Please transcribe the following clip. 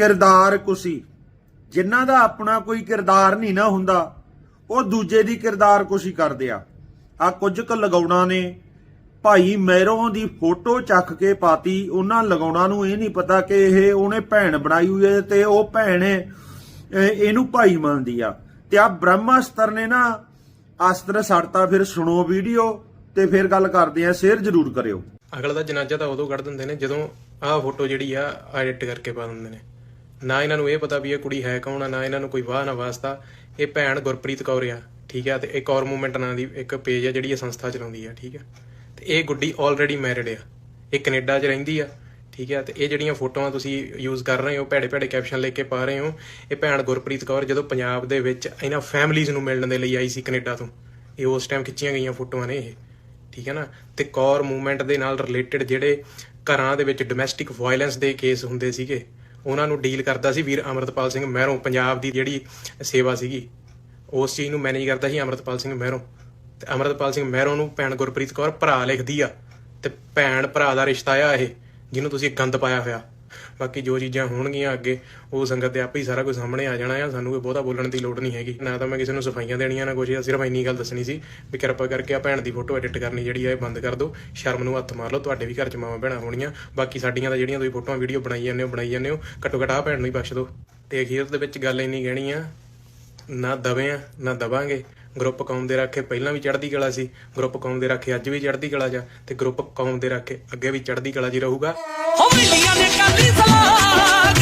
ਕਿਰਦਾਰ ਕੁਸੀ। ਜਿਨ੍ਹਾਂ ਦਾ ਆਪਣਾ ਕੋਈ ਕਿਰਦਾਰ ਨਹੀਂ ਨਾ ਹੁੰਦਾ, ਉਹ ਦੂਜੇ ਦੀ ਕਿਰਦਾਰ ਕੁਸੀ ਕਰਦੇ ਆ। ਆ ਕੁਝ ਕੁ ਲਗਾਉਣਾ ਨੇ। ਭਾਈ ਮੈਰੋਂ ਦੀ ਫੋਟੋ ਚੱਕ ਕੇ ਪਾਤੀ, ਉਹਨਾਂ ਲਗਾਉਣਾ ਨੂੰ ਇਹ ਨਹੀਂ ਪਤਾ ਕਿ ਇਹ ਉਹਨੇ ਭੈਣ ਬਣਾਈ ਹੋਈ ਹੈ ਤੇ ਉਹ ਭੈਣ ਇਹਨੂੰ ਭਾਈ ਮੰਨਦੀ ਆ। ਤੇ ਆ ਬ੍ਰਹਮਾਸਤਰ ਨੇ ਨਾ ਅਸਤਰ ਸੜਤਾ, ਫਿਰ ਸੁਣੋ ਵੀਡੀਓ ਤੇ ਫਿਰ ਗੱਲ ਕਰਦੇ ਆ, ਸ਼ੇਅਰ ਜ਼ਰੂਰ ਕਰਿਓ। ਅਗਲਾ ਦਾ ਜਨਾਜ਼ਾ ਤਾਂ ਉਦੋਂ ਕੱਢ ਦਿੰਦੇ ਨੇ ਜਦੋਂ ਆਹ ਫੋਟੋ ਜਿਹੜੀ ਆ ਐਡਿਟ ਕਰਕੇ ਪਾ ਦਿੰਦੇ ਨੇ। ਨਾ ਇਹਨਾਂ ਨੂੰ ਇਹ ਪਤਾ ਵੀ ਇਹ ਕੁੜੀ ਹੈ ਕੌਣ ਆ, ਨਾ ਇਹਨਾਂ ਨੂੰ ਕੋਈ ਵਾਹ ਨਾ ਵਾਸਤਾ। ਇਹ ਭੈਣ ਗੁਰਪ੍ਰੀਤ ਕੌਰ ਆ, ਠੀਕ ਆ? ਤੇ ਇੱਕ ਔਰ ਮੂਵਮੈਂਟ ਨਾਂ ਦੀ ਇੱਕ ਪੇਜ ਆ ਜਿਹੜੀ ਇਹ ਸੰਸਥਾ ਚਲਾਉਂਦੀ ਆ, ਠੀਕ ਆ? ਤੇ ਇਹ ਗੁੱਡੀ ਆਲਰੇਡੀ ਮੈਰਿਡ ਆ। ਇਹ ਕੈਨੇਡਾ 'ਚ ਰਹਿੰਦੀ ਆ, ਠੀਕ ਆ? ਤੇ ਇਹ ਜਿਹੜੀਆਂ ਫੋਟੋਆਂ ਤੁਸੀਂ ਯੂਜ਼ ਕਰ ਰਹੇ ਹੋ ਭੈੜੇ ਭੈੜੇ ਕੈਪਸ਼ਨ ਲੈ ਕੇ ਪਾ ਰਹੇ ਹੋ, ਇਹ ਭੈਣ ਗੁਰਪ੍ਰੀਤ ਕੌਰ ਜਦੋਂ ਪੰਜਾਬ ਦੇ ਵਿੱਚ ਇਹਨਾਂ ਫੈਮਲੀਜ਼ ਨੂੰ ਮਿਲਣ ਦੇ ਲਈ ਆਈ ਸੀ ਕੈਨੇਡਾ ਤੋਂ। ਇਹ ਉਸ ਟਾਈਮ ਖਿੱਚੀਆਂ ਗਈਆਂ ਫੋਟੋਆਂ ਨੇ ਇਹ, ਠੀਕ ਹੈ ਨਾ? ਤੇ ਕੌਰ ਮੂਵਮੈਂਟ ਦੇ ਨਾਲ ਰਿਲੇਟਡ ਜਿਹੜੇ ਘਰਾਂ ਦੇ ਵਿੱਚ ਡੋਮੈਸਟਿਕ ਵਾਇਲੈਂਸ ਦੇ ਕੇਸ ਹੁੰਦੇ ਸੀਗੇ ਉਹਨਾਂ ਨੂੰ ਡੀਲ ਕਰਦਾ ਸੀ ਵੀਰ ਅਮਰਤਪਾਲ ਸਿੰਘ ਮਹਿਰੋਂ, ਪੰਜਾਬ ਦੀ ਜਿਹੜੀ ਸੇਵਾ ਸੀਗੀ। ਉਸ ਚੀਜ਼ ਨੂੰ ਮੈਨੇਜ ਕਰਦਾ ਸੀ ਅਮਰਤਪਾਲ ਸਿੰਘ ਮਹਿਰੋਂ। ਤੇ ਅਮਰਤਪਾਲ ਸਿੰਘ ਮਹਿਰੋਂ ਨੂੰ ਭੈਣ ਗੁਰਪ੍ਰੀਤ ਕੌਰ ਭਰਾ ਲਿਖਦੀ ਆ। ਤੇ ਭੈਣ ਭਰਾ ਦਾ ਰਿਸ਼ਤਾ ਆ ਇਹ, ਜਿਹਨੂੰ ਤੁਸੀਂ ਗੰਦ ਪਾਇਆ ਹੋਇਆ। ਬਾਕੀ ਜੋ ਚੀਜ਼ਾਂ ਹੋਣਗੀਆਂ ਅੱਗੇ, ਉਹ ਸੰਗਤ ਦੇ ਆਪੇ ਹੀ ਸਾਰਾ ਕੁਝ ਸਾਹਮਣੇ ਆ ਜਾਣਾ ਆ, ਸਾਨੂੰ ਕੋਈ ਬਹੁਤਾ ਬੋਲਣ ਦੀ ਲੋੜ ਨਹੀਂ ਹੈਗੀ। ਨਾ ਤਾਂ ਮੈਂ ਕਿਸੇ ਨੂੰ ਸਫਾਈਆਂ ਦੇਣੀਆਂ, ਨਾ ਕੁਝ ਸਿਰਫ ਇੰਨੀ ਗੱਲ ਦੱਸਣੀ ਸੀ ਵੀ ਕਿਰਪਾ ਕਰਕੇ ਆ ਭੈਣ ਦੀ ਫੋਟੋ ਐਡਿਟ ਕਰਨੀ ਜਿਹੜੀ ਆ, ਇਹ ਬੰਦ ਕਰ ਦਿਓ। ਸ਼ਰਮ ਨੂੰ ਹੱਥ ਮਾਰ ਲਓ, ਤੁਹਾਡੇ ਵੀ ਘਰ ਚ ਮਾਵਾਂ ਭੈਣਾਂ ਹੋਣੀਆਂ। ਬਾਕੀ ਸਾਡੀਆਂ ਤਾਂ ਜਿਹੜੀਆਂ ਤੁਸੀਂ ਫੋਟੋਆਂ ਵੀਡੀਓ ਬਣਾਈ ਜਾਂਦੇ ਹੋ, ਬਣਾਈ ਜਾਂਦੇ ਹੋ, ਘੱਟੋ ਘੱਟ ਆ ਭੈਣ ਨੂੰ ਹੀ ਬਖਸ਼ ਦਿਓ। ਤੇ ਅਖੀਰ ਦੇ ਵਿੱਚ ਗੱਲ ਇੰਨੀ ਕਹਿਣੀ ਆ, ਨਾ ਦਵੇ ਆ ਨਾ ਦਵਾਂਗੇ। ਗਰੁੱਪ ਕੌਮ ਦੇ ਰੱਖੇ ਪਹਿਲਾਂ ਵੀ ਚੜ੍ਹਦੀ ਕਲਾ ਸੀ ਗਰੁੱਪ ਕੌਮ ਦੇ ਰਾਖੇ ਅੱਜ ਵੀ ਚੜ੍ਹਦੀ ਕਲਾ ਜਾ, ਤੇ ਗਰੁੱਪ ਕੌਮ ਦੇ ਰੱਖੇ ਅੱਗੇ ਵੀ ਚੜ੍ਹਦੀ ਕਲਾ ਜੀ ਰਹੂਗਾ। ਹੋ ਮਿਲੀਆਂ ਨੇ ਕਾਲੀ ਸਲਾਹ